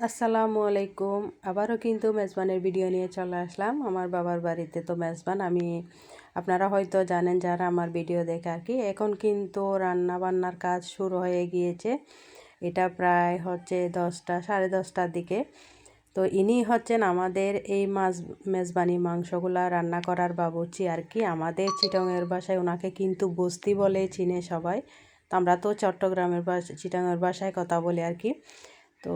আসসালামু আলাইকুম। আবারও কিন্তু মেজবানের ভিডিও নিয়ে চলে আসলাম। আমার বাবার বাড়িতে তো মেজবান। আমি, আপনারা হয়তো জানেন যারা আমার ভিডিও দেখে আর কি, এখন কিন্তু রান্না বান্নার কাজ শুরু হয়ে গিয়েছে। এটা প্রায় হচ্ছে দশটা, সাড়ে দশটার দিকে। তো ইনি হচ্ছেন আমাদের এই মাছ মেজবানি মাংসগুলা রান্না করার বাবুচি আর কি। আমাদের চিটংয়ের বাসায় ওনাকে কিন্তু বস্তি বলে চিনে সবাই। তো আমরা তো চট্টগ্রামের বাসা চিটাঙের বাসায় কথা বলি আর কি। তো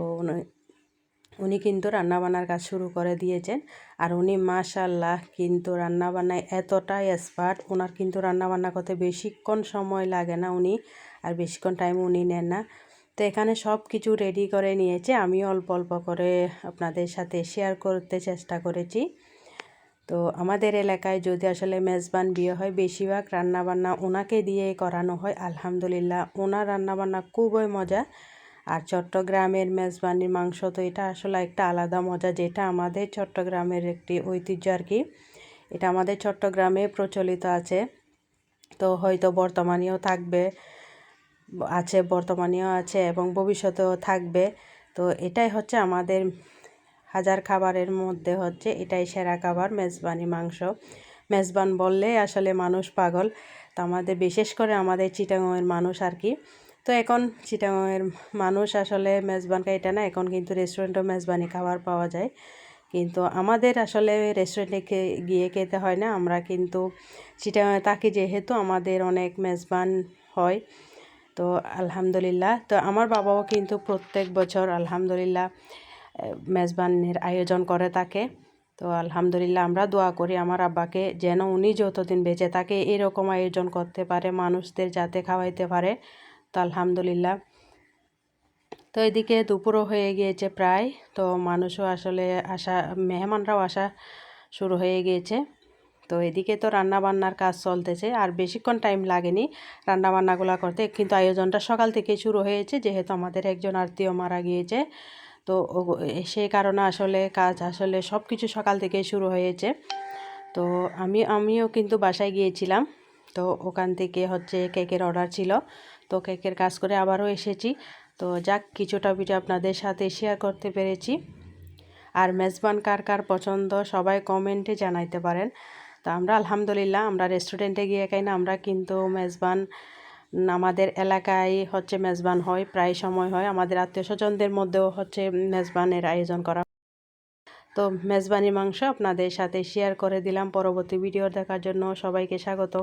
উনি কিন্তু রান্নাবান্নার কাজ শুরু করে দিয়েছেন। আর উনি মাশাল্লাহ কিন্তু রান্নাবান্নায় এতটাই এক্সপার্ট ওনার কিন্তু রান্নাবান্না করতে বেশিক্ষণ সময় লাগে না উনি, আর বেশিক্ষণ টাইম উনি নেন না। তো এখানে সব কিছু রেডি করে নিয়েছে। আমি অল্প অল্প করে আপনাদের সাথে শেয়ার করতে চেষ্টা করেছি। তো আমাদের এলাকায় যদি আসলে মেজবান বিয়ে হয়, বেশিরভাগ রান্নাবান্না ওনাকে দিয়ে করানো হয়। আলহামদুলিল্লাহ ওনার রান্নাবান্না খুবই মজা। আর চট্টগ্রামের মেজবানির মাংস তো এটা আসলে একটা আলাদা মজা, যেটা আমাদের চট্টগ্রামের একটি ঐতিহ্য আর কি। এটা আমাদের চট্টগ্রামে প্রচলিত আছে। তো হয়তো বর্তমানেও থাকবে, আছে, বর্তমানেও আছে এবং ভবিষ্যতেও থাকবে। তো এটাই হচ্ছে আমাদের হাজার খাবারের মধ্যে হচ্ছে এটাই সেরা খাবার, মেজবানি মাংস। মেজবান বললে আসলে মানুষ পাগল। তো আমাদের, বিশেষ করে আমাদের চিটাঙের মানুষ আর কি। তো এখন চিটাঙের মানুষ আসলে মেজবান এটা না, এখন কিন্তু রেস্টুরেন্টও মেজবানি খাবার পাওয়া যায়। কিন্তু আমাদের আসলে রেস্টুরেন্টে গিয়ে খেতে হয় না, আমরা কিন্তু চিটাঙে থাকি যেহেতু আমাদের অনেক মেজবান হয়, তো আলহামদুলিল্লাহ। তো আমার বাবাও কিন্তু প্রত্যেক বছর আলহামদুলিল্লাহ মেজবানের আয়োজন করে থাকে তো আলহামদুলিল্লাহ আমরা দোয়া করি আমার আব্বাকে যেন উনি যতদিন বেঁচে থাকে এরকম আয়োজন করতে পারে, মানুষদের যাতে খাওয়াইতে পারে। তো আলহামদুলিল্লাহ। তো এদিকে দুপুরও হয়ে গিয়েছে প্রায়। তো মানুষও আসলে আসা, মেহমানরাও আসা শুরু হয়ে গিয়েছে। তো এদিকে তো রান্না বান্নার কাজ চলতেছে। আর বেশিক্ষণ টাইম লাগেনি রান্না বান্নাগুলো করতে। কিন্তু আয়োজনটা সকাল থেকে শুরু হয়েছে। যেহেতু আমাদের একজন আত্মীয় মারা গিয়েছে। তো সেই কারণে আসলে কাজ আসলে সব কিছু সকাল থেকে শুরু হয়েছে। তো আমি, আমিও কিন্তু বাসায় গিয়েছিলাম। তো ওখান থেকে হচ্ছে কেকের অর্ডার ছিল। তো কেকের কাজ করে আবারও এসেছি। তো যাক, কিছুটা ভিডিও আপনাদের সাথে শেয়ার করতে পেরেছি। আর মেজবান কার কার পছন্দ সবাই কমেন্টে জানাইতে পারেন। তো আমরা আলহামদুলিল্লাহ, আমরা রেস্টুরেন্টে গিয়ে খাই না, আমরা কিন্তু মেজবান, আমাদের এলাকায় হচ্ছে মেজবান হয়, প্রায় সময় হয়। আমাদের আত্মীয় স্বজনদের মধ্যেও হচ্ছে মেজবানের আয়োজন করা তো মেজবানি মাংস আপনাদের সাথে শেয়ার করে দিলাম। পরবর্তী ভিডিও দেখার জন্য সবাইকে স্বাগত